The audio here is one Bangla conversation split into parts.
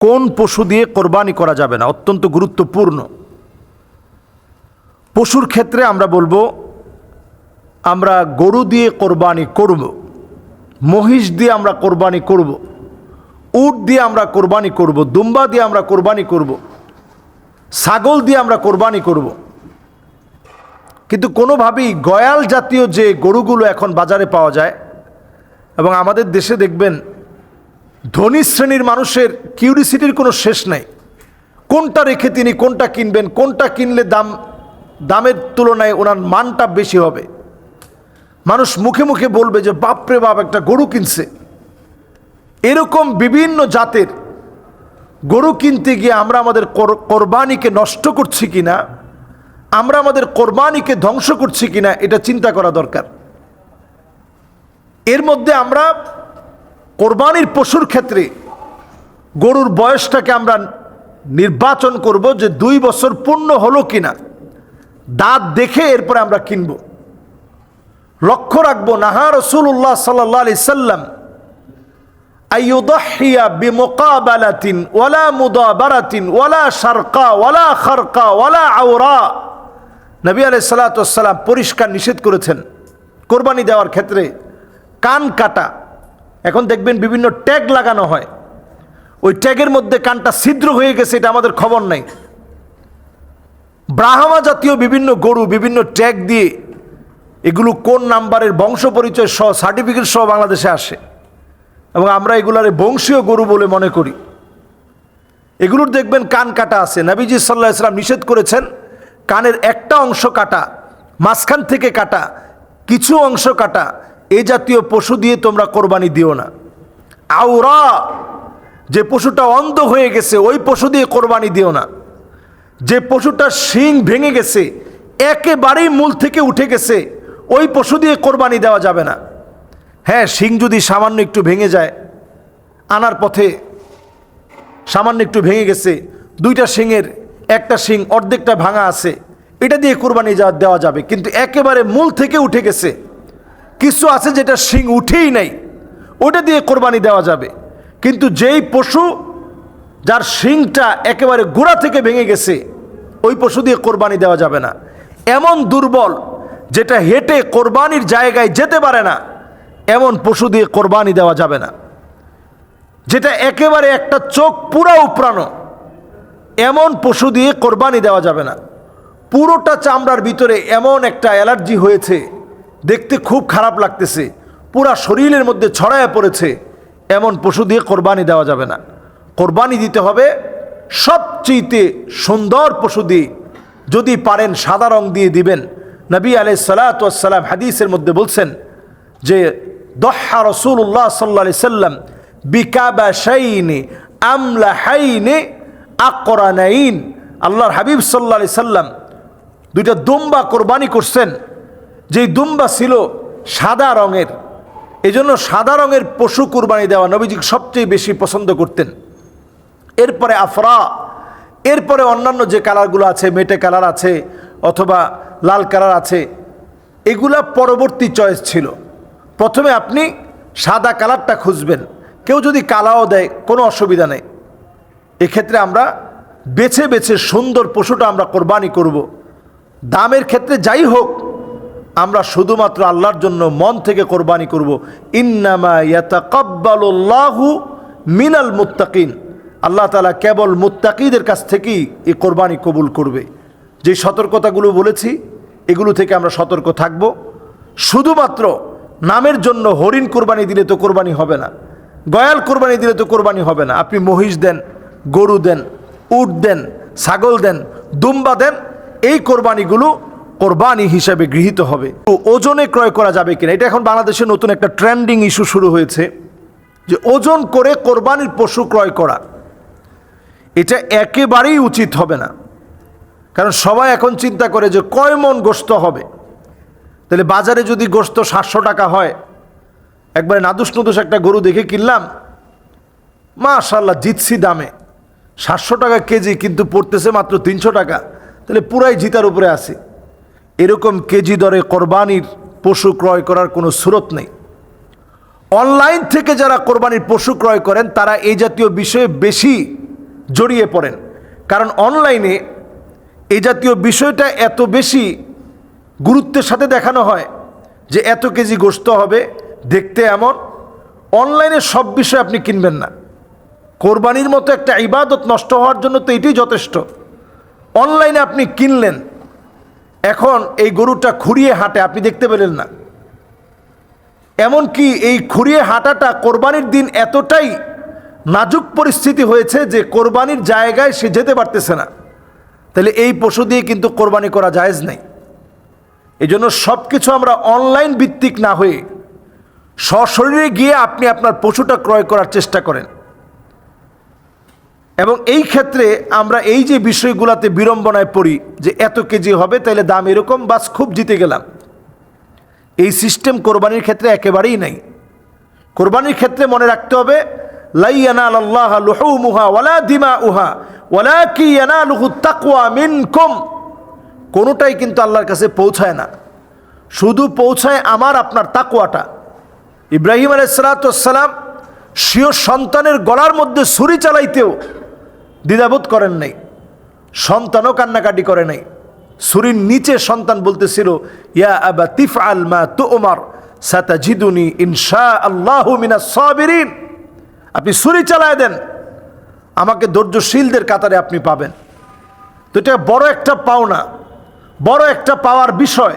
কোন পশু দিয়ে কোরবানি করা যাবে না? অত্যন্ত গুরুত্বপূর্ণ। পশুর ক্ষেত্রে আমরা বলব, আমরা গরু দিয়ে কোরবানি করব, মহিষ দিয়ে আমরা কোরবানি করব, উট দিয়ে আমরা কোরবানি করব, দুম্বা দিয়ে আমরা কোরবানি করব, ছাগল দিয়ে আমরা কোরবানি করব। কিন্তু কোনোভাবেই গয়াল জাতীয় যে গরুগুলো এখন বাজারে পাওয়া যায়, এবং আমাদের দেশে দেখবেন ধনী শ্রেণির মানুষের কিউরিসিটির কোনো শেষ নাই। কোনটা রেখে তিনি কোনটা কিনবেন, কোনটা কিনলে দাম, দামের তুলনায় ওনার মানটা বেশি হবে? মানুষ মুখে মুখে বলবে যে, বাপরে বাপ, একটা গরু কিনছে। এরকম বিভিন্ন জাতের গরু কিনতে গিয়ে আমরা আমাদের কোরবানিকে নষ্ট করছি কিনা, আমরা আমাদের কোরবানিকে ধ্বংস করছি কিনা, এটা চিন্তা করা দরকার। এর মধ্যে আমরা কোরবানির পশুর ক্ষেত্রে গরুর বয়সটাকে আমরা নির্বাচন করব যে দুই বছর পূর্ণ হলো কিনা। দাঁত দেখে এরপরে আমরা কিনব। লক্ষ্য রাখব, নাহা রসুল্লাহ সাল্লাহ আলি সাল্লাম বিমুকাবালাতিন ওয়ালা ওয়ালা ওয়ালা ওয়ালা আওরা। পরিষ্কার নিষেধ করেছেন, কোরবানি দেওয়ার ক্ষেত্রে কান কাটা এখন দেখবেন বিভিন্ন ট্যাগ লাগানো হয়। ওই ট্যাগের মধ্যে কানটা ছিদ্র হয়ে গেছে, এটা আমাদের খবর নাই। ব্রাহ্মা জাতীয় বিভিন্ন গরু, বিভিন্ন ট্যাগ দিয়ে এগুলো কোন নাম্বারের বংশ পরিচয় সহ সার্টিফিকেট সহ বাংলাদেশে আসে। এবং আমরা এগুলারে বংশীয় গরু বলে মনে করি। এগুলোর দেখবেন কান কাটা আছে। নবীজি সাল্লাহ ইসলাম নিষেধ করেছেন, কানের একটা অংশ কাটা, মাঝখান থেকে কাটা, কিছু অংশ কাটা এই জাতীয় পশু দিয়ে তোমরা কোরবানি দিও না। আউরা যে পশুটা অন্ধ হয়ে গেছে, ওই পশু দিয়ে কোরবানি দিও না। যে পশুটার শিং ভেঙে গেছে, একেবারেই মূল থেকে উঠে গেছে, ওই পশু দিয়ে কোরবানি দেওয়া যাবে না। হ্যাঁ শিং যদি সামান্য একটু ভেঙে যায়, আনার পথে সামান্য একটু ভেঙে গেছে, দুইটা শিংয়ের একটা শিং, অর্ধেকটা ভাঙা আছে, এটা দিয়ে কোরবানি যা দেওয়া যাবে। কিন্তু একেবারে মূল থেকে উঠে গেছে কিছু আছে যেটা শিং উঠেই নাই। ওটা দিয়ে কোরবানি দেওয়া যাবে। কিন্তু যেই পশু যার শিংটা একেবারে গোড়া থেকে ভেঙে গেছে, ওই পশু দিয়ে কোরবানি দেওয়া যাবে না। এমন দুর্বল যেটা হেঁটে কোরবানির জায়গায় যেতে পারে না, এমন পশু দিয়ে কোরবানি দেওয়া যাবে না। যেটা একেবারে একটা চোখ পুরা উপরানো এমন পশু দিয়ে কোরবানি দেওয়া যাবে না। পুরোটা চামড়ার ভিতরে এমন একটা অ্যালার্জি হয়েছে দেখতে খুব খারাপ লাগতেছে। পুরা শরীরের মধ্যে ছড়ায় পড়েছে। এমন পশু দিয়ে কোরবানি দেওয়া যাবে না। কোরবানি দিতে হবে সবচেয়েতে সুন্দর পশু দিয়ে। যদি পারেন সাদা রং দিয়ে দিবেন। নবী আলাই সালাতাম হাদিসের মধ্যে বলছেন যে, দহা রসুল্লাহ সাল্লা সাল্লাম বিকাবা আমলা হাইনে আকরানাইন। আল্লাহর হাবিব সাল্লা সাল্লাম দুইটা দুম্বা কোরবানি করছেন। যেই দুম্বা ছিল সাদা রঙের এই জন্য সাদা রঙের পশু কুরবানি দেওয়া নবীজি সবচেয়ে বেশি পছন্দ করতেন। এরপরে আফরা, এরপরে অন্যান্য যে কালারগুলো আছে, মেটে কালার আছে অথবা লাল কালার আছে, এগুলা পরবর্তী চয়েস ছিল। প্রথমে আপনি সাদা কালারটা খুঁজবেন। কেউ যদি কালাও দেয়, কোনো অসুবিধা নেই। এক্ষেত্রে আমরা বেছে বেছে সুন্দর পশুটা আমরা কোরবানি করব। দামের ক্ষেত্রে যাই হোক আমরা শুধুমাত্র আল্লাহর জন্য মন থেকে কোরবানি করব। ইন্নামা ইয়াতাকাব্বালুল্লাহু মিনাল মুত্তাকিন। আল্লাহ তালা কেবল মুত্তাকিদের কাছ থেকেই এই কোরবানি কবুল করবে। যে সতর্কতাগুলো বলেছি, এগুলো থেকে আমরা সতর্ক থাকব। শুধুমাত্র নামের জন্য হরিণ কোরবানি দিলে তো কোরবানি হবে না, গয়াল কোরবানি দিলে তো কোরবানি হবে না। আপনি মহিষ দেন, গরু দেন, উট দেন, ছাগল দেন, দুম্বা দেন, এই কোরবানিগুলো কোরবানি হিসাবে গৃহীত হবে। ওজনে ক্রয় করা যাবে কিনা? এটা এখন বাংলাদেশে নতুন একটা ট্রেন্ডিং ইস্যু শুরু হয়েছে যে ওজন করে কোরবানির পশু ক্রয় করা। এটা একেবারেই উচিত হবে না। কারণ সবাই এখন চিন্তা করে যে কয় মন গোস্ত হবে। তাহলে বাজারে যদি গোস্ত সাতশো টাকা হয়, একবারে নাদুস নুদুস একটা গরু দেখে কিনলাম মাশাল্লাহ জিতছি দামে। সাতশো টাকা কেজি কিন্তু পড়তেছে মাত্র তিনশো টাকা। তাহলে পুরাই জিতার উপরে আছে। এরকম কেজি দরে কোরবানির পশু ক্রয় করার কোনো সুরত নেই। অনলাইন থেকে যারা কোরবানির পশু ক্রয় করেন, তারা এই জাতীয় বিষয়ে বেশি জড়িয়ে পড়েন। কারণ অনলাইনে এই জাতীয় বিষয়টা এত বেশি গুরুত্বের সাথে দেখানো হয় যে এত কেজি গোস্ত হবে, দেখতে এমন। অনলাইনে সব বিষয় আপনি কিনবেন না। কোরবানির মতো একটা ইবাদত নষ্ট হওয়ার জন্য তো এটাই যথেষ্ট। অনলাইনে আপনি কিনলেন এখন এই গরুটা খুঁড়িয়ে হাঁটে, আপনি দেখতে পেলেন না। এমনকি এই খুঁড়িয়ে হাঁটাটা কোরবানির দিন এতটাই নাজুক পরিস্থিতি হয়েছে যে কোরবানির জায়গায় সে যেতে পারতেছে না। তাহলে এই পশু দিয়ে কিন্তু কোরবানি করা জায়েজ নেই। এই জন্য সব কিছু আমরা অনলাইন ভিত্তিক না হয়ে সশরীরে গিয়ে আপনি আপনার পশুটা ক্রয় করার চেষ্টা করেন। এবং এই ক্ষেত্রে আমরা এই যে বিষয়গুলোতে বিড়ম্বনায় পড়ি, যে এত কেজি হবে তাহলে দাম এরকম, বাস খুব জিতে গেলাম। এই সিস্টেম কোরবানির ক্ষেত্রে একেবারেই নাই। কোরবানির ক্ষেত্রে মনে রাখতে হবে দিমা উহা কোনোটাই কিন্তু আল্লাহর কাছে পৌঁছায় না। শুধু পৌঁছায় আমার, আপনার তাকুয়াটা ইব্রাহিম আলাইসালাতাম স্বীয় সন্তানের গলার মধ্যে ছুরি চালাইতেও দ্বিধাবোধ করেন নাই, সন্তানও কান্নাকাটি করে নাই। ছুরির নিচে সন্তান বলতেছিল, ইয়া আবা তিফ আল মা তু ওমার সাতা জিদুনি ইনশা আল্লাহ মিনা সাবিরিন। আপনি সুরি চালায় দেন, আমাকে ধৈর্যশীলদের কাতারে আপনি পাবেন। তো এটা বড় একটা পাওনা, বড় একটা পাওয়ার বিষয়।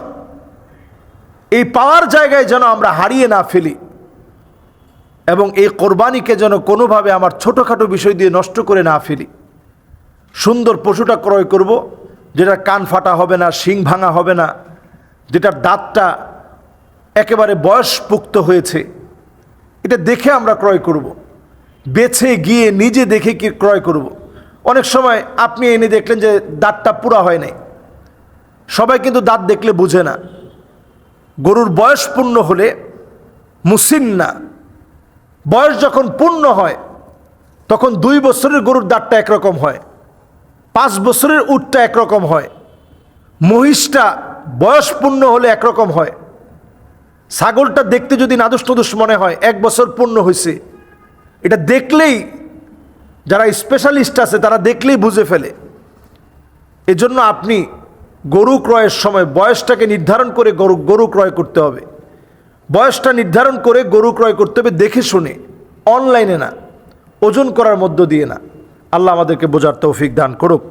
এই পাওয়ার জায়গায় যেন আমরা হারিয়ে না ফেলি। এবং এই কোরবানিকে যেন কোনোভাবে আমার ছোটোখাটো বিষয় দিয়ে নষ্ট করে না ফেলি সুন্দর পশুটা ক্রয় করব, যেটার কান ফাটা হবে না, শিং ভাঙা হবে না, যেটার দাঁতটা একেবারে বয়স পুক্ত হয়েছে, এটা দেখে আমরা ক্রয় করব। বেছে গিয়ে নিজে দেখে কি ক্রয় করব। অনেক সময় আপনি এনে দেখলেন যে দাঁতটা পুরা হয় নাই সবাই কিন্তু দাঁত দেখলে বুঝে না গরুর বয়স পূর্ণ হলে মুসিন্না বয়স যখন পূর্ণ হয়, তখন দুই বছরের গরুর দাঁতটা একরকম হয়, পাঁচ বছরের উটটা একরকম হয়, মহিষটা বয়স পূর্ণ হলে একরকম হয়। ছাগলটা দেখতে যদি নাদুস মনে হয়, এক বছর পূর্ণ হয়েছে এটা দেখলেই যারা স্পেশালিস্ট আছে, তারা দেখলেই বুঝে ফেলে। এজন্য আপনি গরু ক্রয়ের সময় বয়সটাকে নির্ধারণ করে গরু গরু ক্রয় করতে হবে। বয়সটা নির্ধারণ করে গরু ক্রয় করতে হবে দেখে শুনে। অনলাইনে না, ওজন করার মধ্য দিয়ে না। আল্লাহ আমাদেরকে বোঝার তৌফিক দান করুক।